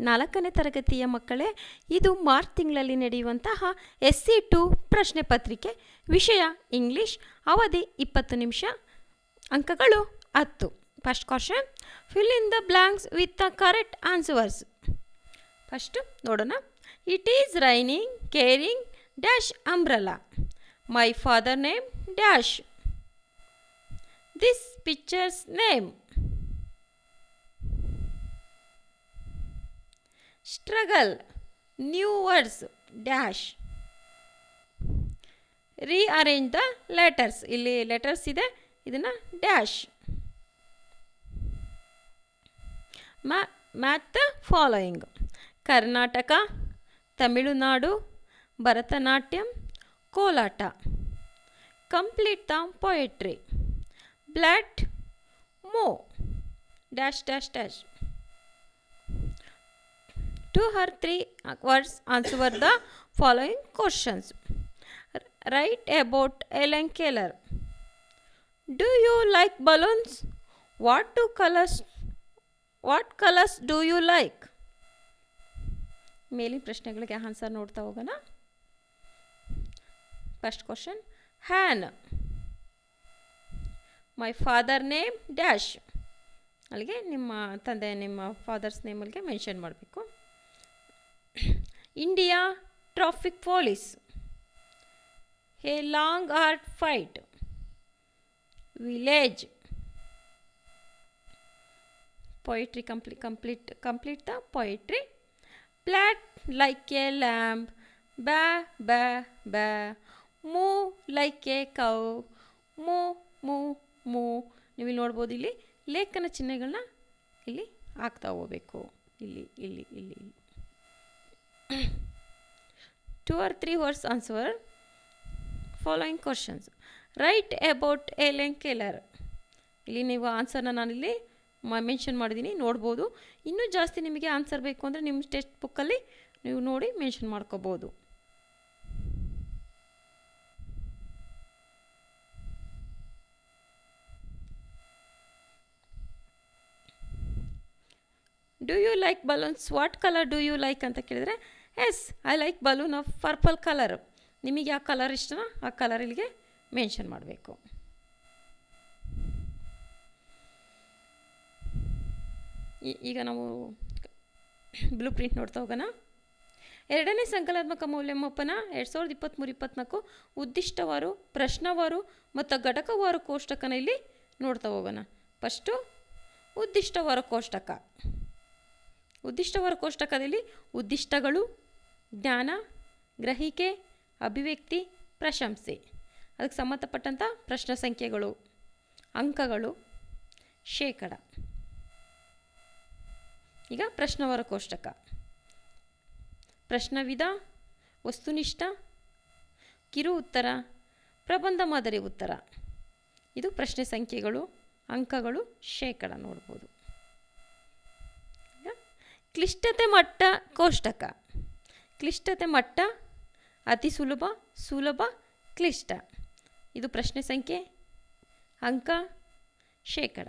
ನಾಲ್ಕನೇ ತರಗತಿಯ ಮಕ್ಕಳೇ, ಇದು ಮಾರ್ಚ್ ತಿಂಗಳಲ್ಲಿ ನಡೆಯುವಂತಹ ಎಸ್ ಸಿ ಟು ಪ್ರಶ್ನೆ ಪತ್ರಿಕೆ. ವಿಷಯ ಇಂಗ್ಲಿಷ್, ಅವಧಿ ಇಪ್ಪತ್ತು ನಿಮಿಷ, ಅಂಕಗಳು ಹತ್ತು. First question fill in the blanks with the correct answers first ನೋಡೋಣ. It is raining carrying dash umbrella my father name dash this pictures name struggle new words dash rearrange the letters ಇಲ್ಲಿ letters ಇದೆ. ಇದನ್ನು dash ಮ್ಯಾ Math the following Karnataka, Tamil Nadu, Bharatanatyam, Kolata. Complete the poetry ಬ್ಲ್ಯಾಟ್ ಮೋ dash dash dash two her three words answer the following questions. Write about Ellen Keller. Do you like balloons? What do colors what colors do you like? ಮೇಲಿನ ಪ್ರಶ್ನೆಗಳಿಗೆ answer ನೋಡ್ತಾ ಹೋಗೋಣ first question ಹ್ಯಾನ್ my father name dash ಅಲ್ಲಿಗೆ ನಿಮ್ಮ ತಂದೆ ನಿಮ್ಮ father's ನೇಮಲ್ಲಿಗೆ ಮೆನ್ಷನ್ ಮಾಡಬೇಕು India traffic police a long art fight village poetry complete complete complete the poetry bleat like a lamb baa baa baa ಮೂ ಲೈಕ್ ಎ ಕೌ ಮೂ ಮೂ ಮೂ ನೀವು ಇಲ್ಲಿ ನೋಡ್ಬೋದು ಇಲ್ಲಿ ಲೇಖನ ಚಿಹ್ನೆಗಳನ್ನ ಇಲ್ಲಿ ಹಾಕ್ತಾ ಹೋಗ್ಬೇಕು. ಇಲ್ಲಿ ಇಲ್ಲಿ ಇಲ್ಲಿ ಇಲ್ಲಿ. Two or three words answer following questions write about Helen Keller ಇಲ್ಲಿ ನೀವು ಆನ್ಸರ್ನ ನಾನಿಲ್ಲಿ ಮೆನ್ಷನ್ ಮಾಡಿದ್ದೀನಿ, ನೋಡ್ಬೋದು. ಇನ್ನೂ ಜಾಸ್ತಿ ನಿಮಗೆ ಆನ್ಸರ್ ಬೇಕು ಅಂದರೆ ನಿಮ್ಮ ಟೆಕ್ಸ್ಟ್ ಬುಕ್ಕಲ್ಲಿ ನೀವು ನೋಡಿ ಮೆನ್ಷನ್ ಮಾಡ್ಕೋಬೋದು. Do you like balloons what colour do you like ಅಂತ ಕೇಳಿದರೆ yes I like balloon of purple colour ನಿಮಗೆ ಯಾವ ಕಲರ್ ಇಷ್ಟನೋ ಆ ಕಲರ್ ಇಲ್ಲಿಗೆ ಮೆನ್ಷನ್ ಮಾಡಬೇಕು. ಈಗ ನಾವು ಬ್ಲೂ ಪ್ರಿಂಟ್ ನೋಡ್ತಾ ಹೋಗೋಣ. ಎರಡನೇ ಸಂಕಲಾತ್ಮಕ ಮೌಲ್ಯಮಾಪನ ಎರಡು ಸಾವಿರದ ಇಪ್ಪತ್ತ್ಮೂರು ಇಪ್ಪತ್ತ್ನಾಲ್ಕು ಉದ್ದಿಷ್ಟವಾರು, ಪ್ರಶ್ನವಾರು ಮತ್ತು ಘಟಕವಾರು ಕೋಷ್ಟಕನ ಇಲ್ಲಿ ನೋಡ್ತಾ ಹೋಗೋಣ. ಫಸ್ಟು ಉದ್ದಿಷ್ಟವಾರ ಕೋಷ್ಟಕ. ಉದ್ದಿಷ್ಟವಾರ ಕೋಷ್ಟಕದಲ್ಲಿ ಉದ್ದಿಷ್ಟಗಳು ಜ್ಞಾನ, ಗ್ರಹಿಕೆ, ಅಭಿವ್ಯಕ್ತಿ, ಪ್ರಶಂಸೆ. ಅದಕ್ಕೆ ಸಂಬಂಧಪಟ್ಟಂಥ ಪ್ರಶ್ನೆ ಸಂಖ್ಯೆಗಳು. ಅಂಕಗಳು, ಶೇಕಡ. ಈಗ ಪ್ರಶ್ನವರ ಕೋಷ್ಟಕ. ಪ್ರಶ್ನವಿಧ, ವಸ್ತುನಿಷ್ಠ, ಕಿರು ಉತ್ತರ, ಪ್ರಬಂಧ ಮಾದರಿ ಉತ್ತರ. ಇದು ಪ್ರಶ್ನೆ ಸಂಖ್ಯೆಗಳು, ಅಂಕಗಳು, ಶೇಕಡ ನೋಡ್ಬೋದು. ಕ್ಲಿಷ್ಟತೆ ಮಟ್ಟ ಕೋಷ್ಟಕ. ಕ್ಲಿಷ್ಟತೆ ಮಟ್ಟ, ಅತಿ ಸುಲಭ ಸುಲಭ, ಕ್ಲಿಷ್ಟ. ಇದು ಪ್ರಶ್ನೆ ಸಂಖ್ಯೆ ಅಂಕ ಶೇಕಡ.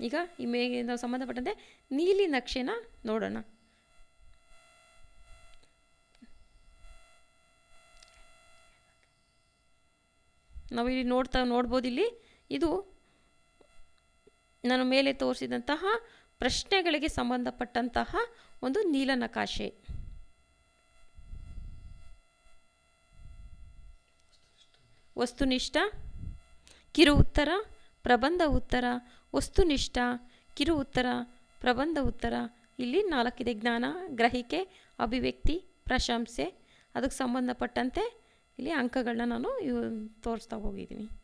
ಈಗ ಈ ಮೇಗೆ ನಾವು ಸಂಬಂಧಪಟ್ಟಂತೆ ನೀಲಿ ನಕ್ಷೆನ ನೋಡೋಣ. ನಾವು ಇಲ್ಲಿ ನೋಡ್ತಾ ನೋಡ್ಬೋದು ಇಲ್ಲಿ ಇದು ನಾನು ಮೇಲೆ ತೋರಿಸಿದಂತಹ ಪ್ರಶ್ನೆಗಳಿಗೆ ಸಂಬಂಧಪಟ್ಟಂತಹ ಒಂದು ನೀಲನಕಾಶೆ. ವಸ್ತುನಿಷ್ಠ, ಕಿರು ಉತ್ತರ, ಪ್ರಬಂಧ ಉತ್ತರ, ವಸ್ತುನಿಷ್ಠ, ಕಿರು ಉತ್ತರ, ಪ್ರಬಂಧ ಉತ್ತರ. ಇಲ್ಲಿ ನಾಲ್ಕಿದೆ ಜ್ಞಾನ, ಗ್ರಹಿಕೆ, ಅಭಿವ್ಯಕ್ತಿ, ಪ್ರಶಂಸೆ. ಅದಕ್ಕೆ ಸಂಬಂಧಪಟ್ಟಂತೆ ಇಲ್ಲಿ ಅಂಕಗಳನ್ನ ನಾನು ತೋರಿಸ್ತಾ ಹೋಗಿದ್ದೀನಿ.